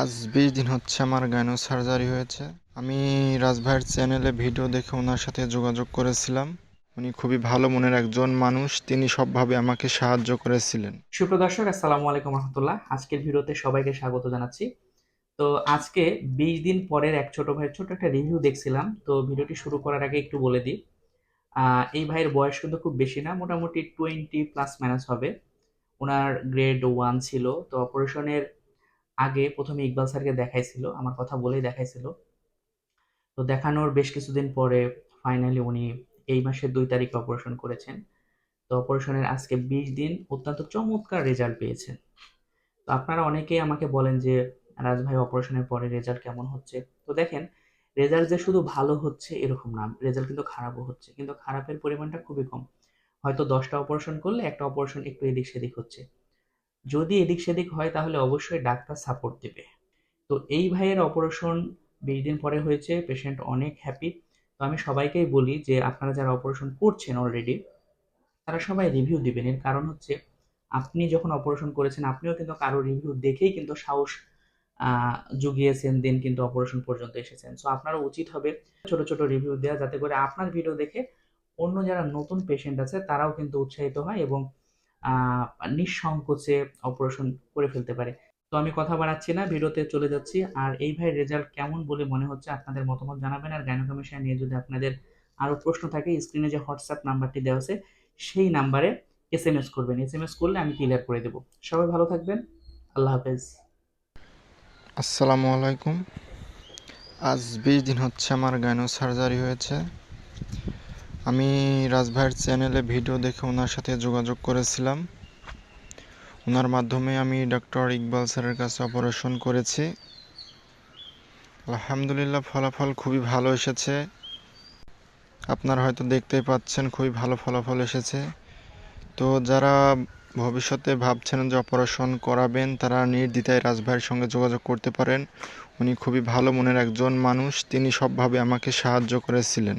আজ বিশ দিন হচ্ছে আমার গাইনো সার্জারি হয়েছে। আমি রাজভাইয়ের চ্যানেলে ভিডিও দেখে ওনার সাথে যোগাযোগ করেছিলাম। উনি খুবই ভালো মনের একজন মানুষ, তিনি সবভাবে আমাকে সাহায্য করেছিলেন। সুপ্রিয় দর্শক, আসসালামু আলাইকুম রহমতুল্লাহ। আজকের ভিডিওতে সবাইকে স্বাগত জানাচ্ছি। তো আজকে বিশ দিন পরের এক ছোট ভাইয়ের ছোট একটা রিভিউ দেখছিলাম। তো ভিডিওটি শুরু করার আগে একটু বলে দিই। এই ভাইয়ের বয়স কিন্তু খুব বেশি না, মোটামুটি টোয়েন্টি প্লাস মাইনাস হবে। ওনার গ্রেড ওয়ান ছিল। তো অপারেশনের আগে প্রথমে ইকবাল স্যারকে দেখাইছিল, আমার কথা বলেই দেখাইছিল। তো দেখানোর বেশ কিছুদিন পরে ফাইনালি উনি এই মাসের দুই তারিখে অপারেশন করেছেন। তো অপারেশনের আজকে বিশ দিন অত্যন্ত চমৎকার রেজাল্ট পেয়েছেন। তো আপনারা অনেকেই আমাকে বলেন যে, রাজ ভাই অপারেশনের পরে রেজাল্ট কেমন হচ্ছে? তো দেখেন রেজাল্ট যে শুধু ভালো হচ্ছে এরকম না রেজাল্ট কিন্তু খারাপও হচ্ছে। কিন্তু খারাপের পরিমাণটা খুবই কম। হয়তো দশটা অপারেশন করলে একটা অপারেশন একটু এদিক সেদিক হচ্ছে। যদি এদিক সেদিক হয়, তাহলে অবশ্যই ডাক্তার সাপোর্ট দেবে। তো এই ভাইয়ের অপারেশন বিশ দিন পরে হয়েছে পেশেন্ট অনেক হ্যাপি তো আমি সবাইকেই বলি যে, আপনারা যারা অপারেশন করছেন অলরেডি তারা সবাই রিভিউ দিবেন। এর কারণ হচ্ছে, আপনি যখন অপারেশন করেছেন, আপনিও কিন্তু কারও রিভিউ দেখেই কিন্তু সাহস জুগিয়েছেন, দেন কিন্তু অপারেশন পর্যন্ত এসেছেন। সো আপনারও উচিত হবে ছোট ছোট রিভিউ দেওয়া যাতে করে আপনার ভিডিও দেখে অন্য যারা নতুন পেশেন্ট আছে, তারাও কিন্তু উৎসাহিত হয় এবং নিঃসংকোচে অপারেশন করে ফেলতে পারে। তো আমি কথা বাড়াচ্ছি না, ভিডিওতে চলে যাচ্ছি। আর এই ভাইয়ের রেজাল্ট কেমন বলে মনে হচ্ছে আপনাদের মতামত জানাবেন। আর গাইনোকমিশন নিয়ে যদি আপনাদের আরও প্রশ্ন থাকে স্ক্রিনে যে হোয়াটসঅ্যাপ নাম্বারটি দেওয়া আছে, সেই নাম্বারে এস এম এস করবেন। এস এম এস করলে আমি ক্লিয়ার করে দেবো। সবাই ভালো থাকবেন। আল্লাহ হাফেজ। আসসালামু আলাইকুম। আজ বিশ দিন হচ্ছে আমার গাইনো সার্জারি হয়েছে। আমি রাজভাইয়ের চ্যানেলে ভিডিও দেখে ওনার সাথে যোগাযোগ করেছিলাম। ওনার মাধ্যমে আমি ডক্টর ইকবাল স্যারের কাছে অপারেশন করেছি। আলহামদুলিল্লাহ, ফলাফল খুবই ভালো এসেছে। আপনারা হয়তো দেখতেই পাচ্ছেন, খুবই ভালো ফলাফল এসেছে। তো যারা ভবিষ্যতে ভাবছেন যে অপারেশন করাবেন, তারা নির্দ্বিধায় রাজভাইয়ের সঙ্গে যোগাযোগ করতে পারেন। উনি খুবই ভালো মনের একজন মানুষ, তিনি সবভাবে আমাকে সাহায্য করেছিলেন।